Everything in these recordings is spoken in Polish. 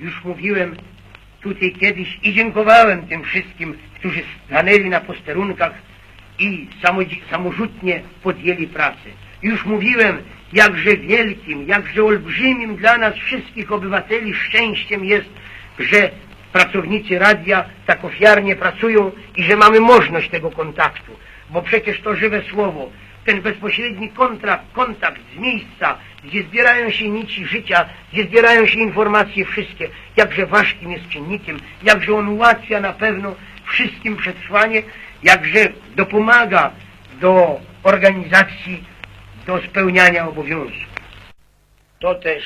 Już mówiłem tutaj kiedyś i dziękowałem tym wszystkim, którzy stanęli na posterunkach i samorzutnie podjęli pracę. Już mówiłem, jakże wielkim, jakże olbrzymim dla nas wszystkich obywateli szczęściem jest, że pracownicy radia tak ofiarnie pracują i że mamy możliwość tego kontaktu, bo przecież to żywe słowo, ten bezpośredni kontrakt, kontakt z miejsca, gdzie zbierają się nici życia, gdzie zbierają się informacje wszystkie, jakże ważkim jest czynnikiem, jakże on ułatwia na pewno wszystkim przetrwanie, jakże dopomaga do organizacji, do spełniania obowiązków. To też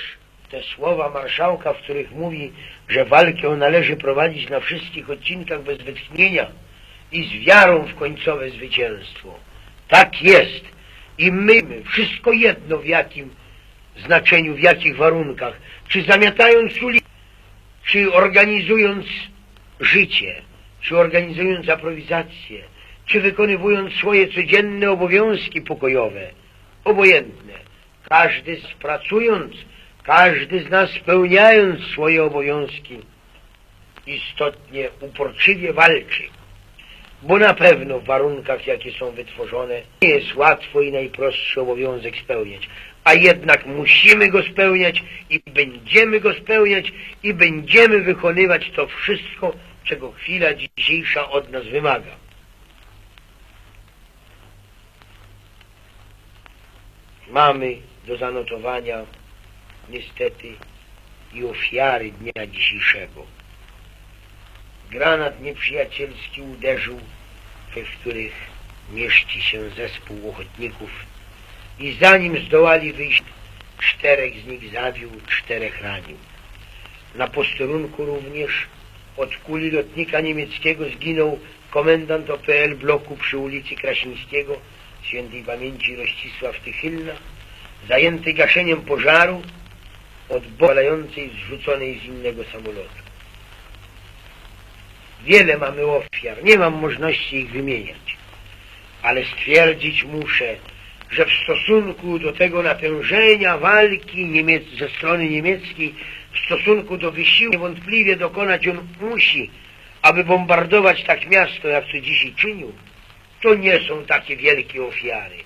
te słowa marszałka, w których mówi, że walkę należy prowadzić na wszystkich odcinkach bez wytchnienia i z wiarą w końcowe zwycięstwo. Tak jest. I my, wszystko jedno w jakim znaczeniu, w jakich warunkach, czy zamiatając ulicę, czy organizując życie, czy organizując aprowizację, czy wykonywując swoje codzienne obowiązki pokojowe, obojętne. Każdy z pracując, każdy z nas spełniając swoje obowiązki, istotnie, uporczywie walczy. Bo na pewno w warunkach, jakie są wytworzone, nie jest łatwo i najprostszy obowiązek spełniać. A jednak musimy go spełniać i będziemy go spełniać i będziemy wykonywać to wszystko, czego chwila dzisiejsza od nas wymaga. Mamy do zanotowania niestety i ofiary dnia dzisiejszego. Granat nieprzyjacielski uderzył, we których mieści się zespół ochotników i zanim zdołali wyjść, czterech z nich zabił, czterech ranił. Na posterunku również od kuli lotnika niemieckiego zginął komendant OPL bloku przy ulicy Krasińskiego, świętej pamięci Rościsław Tychylna, zajęty gaszeniem pożaru od bolającej zrzuconej z innego samolotu. Wiele mamy ofiar, nie mam możliwości ich wymieniać, ale stwierdzić muszę, że w stosunku do tego natężenia walki Niemiec ze strony niemieckiej, w stosunku do wysiłku niewątpliwie dokonać on musi, aby bombardować tak miasto, jak to dzisiaj czynił, to nie są takie wielkie ofiary.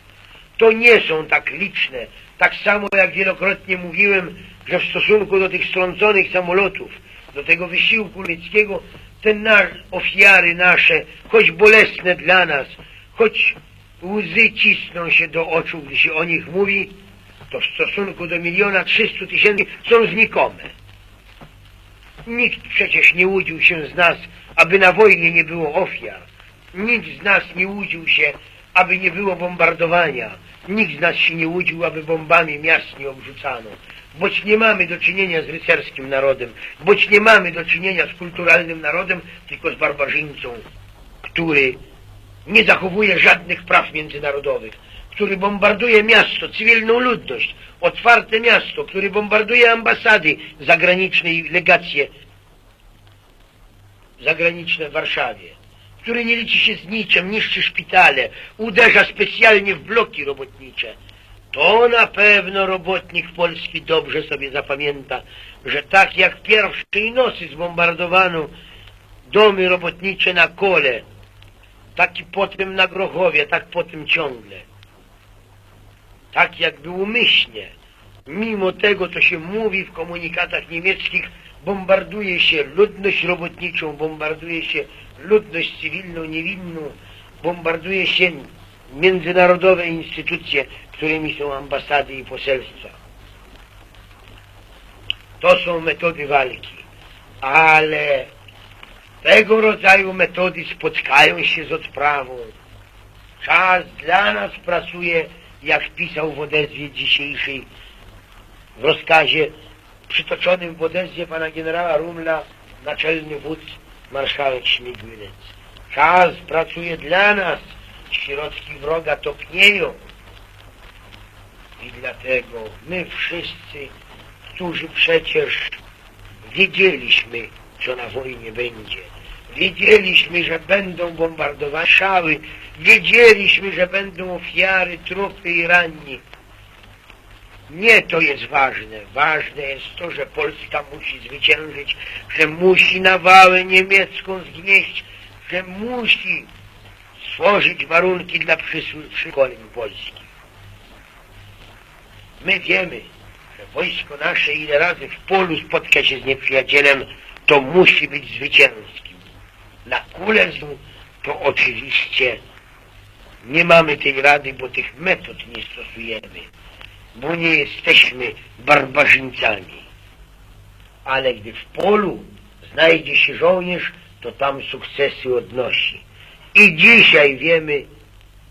To nie są tak liczne, tak samo jak wielokrotnie mówiłem, że w stosunku do tych strąconych samolotów, do tego wysiłku niemieckiego, te ofiary nasze, choć bolesne dla nas, choć łzy cisną się do oczu, gdy się o nich mówi, to w stosunku do miliona trzystu tysięcy są znikome. Nikt przecież nie łudził się z nas, aby na wojnie nie było ofiar. Nikt z nas nie łudził się, aby nie było bombardowania. Nikt z nas się nie łudził, aby bombami miast nie obrzucano. Boć nie mamy do czynienia z rycerskim narodem, boć nie mamy do czynienia z kulturalnym narodem, tylko z barbarzyńcą, który nie zachowuje żadnych praw międzynarodowych, który bombarduje miasto, cywilną ludność, otwarte miasto, który bombarduje ambasady zagraniczne i legacje zagraniczne w Warszawie, który nie liczy się z niczym, niszczy szpitale, uderza specjalnie w bloki robotnicze. To na pewno robotnik polski dobrze sobie zapamięta, że tak jak pierwszej nocy zbombardowano domy robotnicze na kole, tak i potem na Grochowie, tak potem ciągle. Tak jakby umyślnie, mimo tego, co się mówi w komunikatach niemieckich, bombarduje się ludność robotniczą, bombarduje się ludność cywilną, niewinną, bombarduje się międzynarodowe instytucje, którymi są ambasady i poselstwa. To są metody walki, ale tego rodzaju metody spotkają się z odprawą. Czas dla nas pracuje, jak pisał w odezwie dzisiejszej, w rozkazie przytoczonym w odezwie pana generała Rumla, naczelny wódz, marszałek Śmigłynec. Czas pracuje dla nas, środki wroga topnieją. I dlatego my wszyscy, którzy przecież wiedzieliśmy, co na wojnie będzie, wiedzieliśmy, że będą bombardowane szały, wiedzieliśmy, że będą ofiary, trupy i ranni. Nie to jest ważne. Ważne jest to, że Polska musi zwyciężyć, że musi nawałę niemiecką zgnieść, że musi stworzyć warunki dla przykoleń polskich. My wiemy, że wojsko nasze ile razy w polu spotka się z nieprzyjacielem, to musi być zwycięskim. Na Kuleznu to oczywiście nie mamy tej rady, bo tych metod nie stosujemy, bo nie jesteśmy barbarzyńcami. Ale gdy w polu znajdzie się żołnierz, to tam sukcesy odnosi. I dzisiaj wiemy,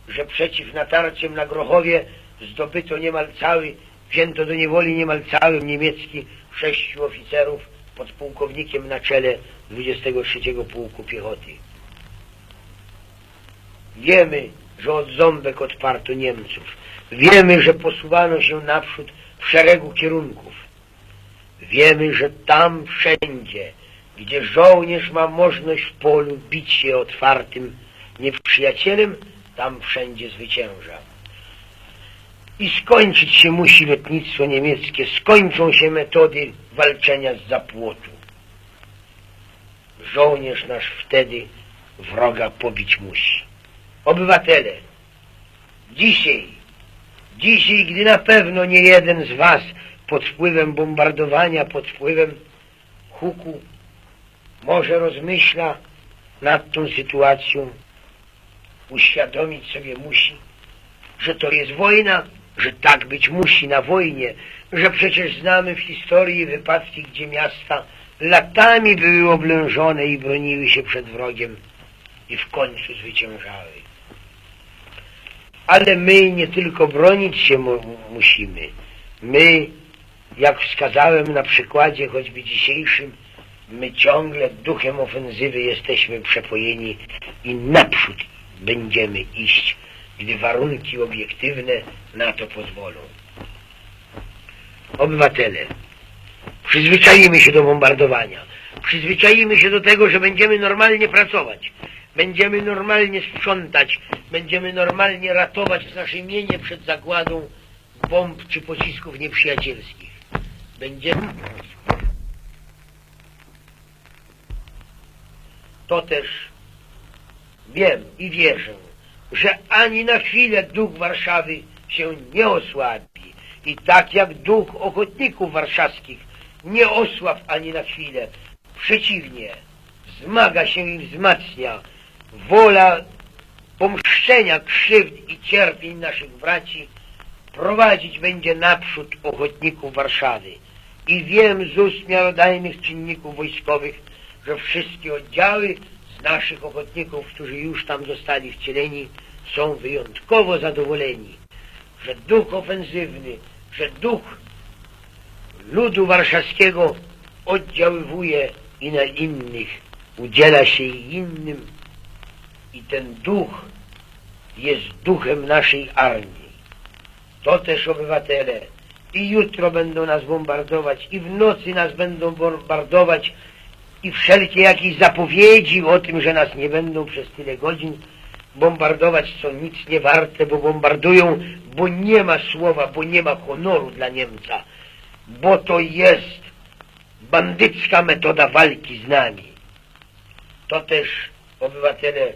że przeciw natarciem na Grochowie zdobyto niemal cały, wzięto do niewoli niemal cały niemiecki sześciu oficerów pod pułkownikiem na czele 23 Pułku Piechoty. Wiemy, że od ząbek odparto Niemców. Wiemy, że posuwano się naprzód w szeregu kierunków. Wiemy, że tam wszędzie, gdzie żołnierz ma możliwość w polu bić się otwartym nieprzyjacielem, tam wszędzie zwycięża. I skończyć się musi lotnictwo niemieckie, skończą się metody walczenia z zapłotu. Żołnierz nasz wtedy wroga pobić musi. Obywatele, dzisiaj, dzisiaj, gdy na pewno nie jeden z was pod wpływem bombardowania, pod wpływem huku, może rozmyśla nad tą sytuacją, uświadomić sobie musi, że to jest wojna, że tak być musi na wojnie, że przecież znamy w historii wypadki, gdzie miasta latami były oblężone i broniły się przed wrogiem i w końcu zwyciężały. Ale my nie tylko bronić się mu musimy. My, jak wskazałem na przykładzie choćby dzisiejszym, my ciągle duchem ofensywy jesteśmy przepojeni i naprzód będziemy iść, gdy warunki obiektywne na to pozwolą. Obywatele, przyzwyczajimy się do bombardowania. Przyzwyczajimy się do tego, że będziemy normalnie pracować. Będziemy normalnie sprzątać. Będziemy normalnie ratować nasze mienie przed zagładą bomb czy pocisków nieprzyjacielskich. Będziemy... To też wiem i wierzę, że ani na chwilę duch Warszawy się nie osłabi. I tak jak duch ochotników warszawskich nie osłab ani na chwilę, przeciwnie, wzmaga się i wzmacnia wola pomszczenia krzywd i cierpień naszych braci prowadzić będzie naprzód ochotników Warszawy. I wiem z ust miarodajnych czynników wojskowych, że wszystkie oddziały naszych ochotników, którzy już tam zostali wcieleni, są wyjątkowo zadowoleni, że duch ofensywny, że duch ludu warszawskiego oddziaływuje i na innych, udziela się innym i ten duch jest duchem naszej armii. To też obywatele i jutro będą nas bombardować i w nocy nas będą bombardować i wszelkie jakieś zapowiedzi o tym, że nas nie będą przez tyle godzin bombardować, są nic nie warte, bo bombardują, bo nie ma słowa, bo nie ma honoru dla Niemca, bo to jest bandycka metoda walki z nami. To też, obywatele,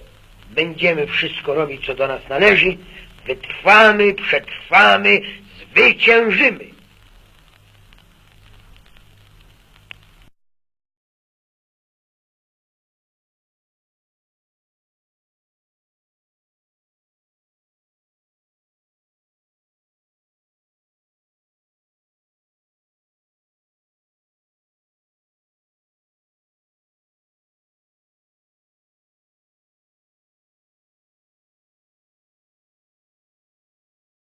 będziemy wszystko robić, co do nas należy, wytrwamy, przetrwamy, zwyciężymy.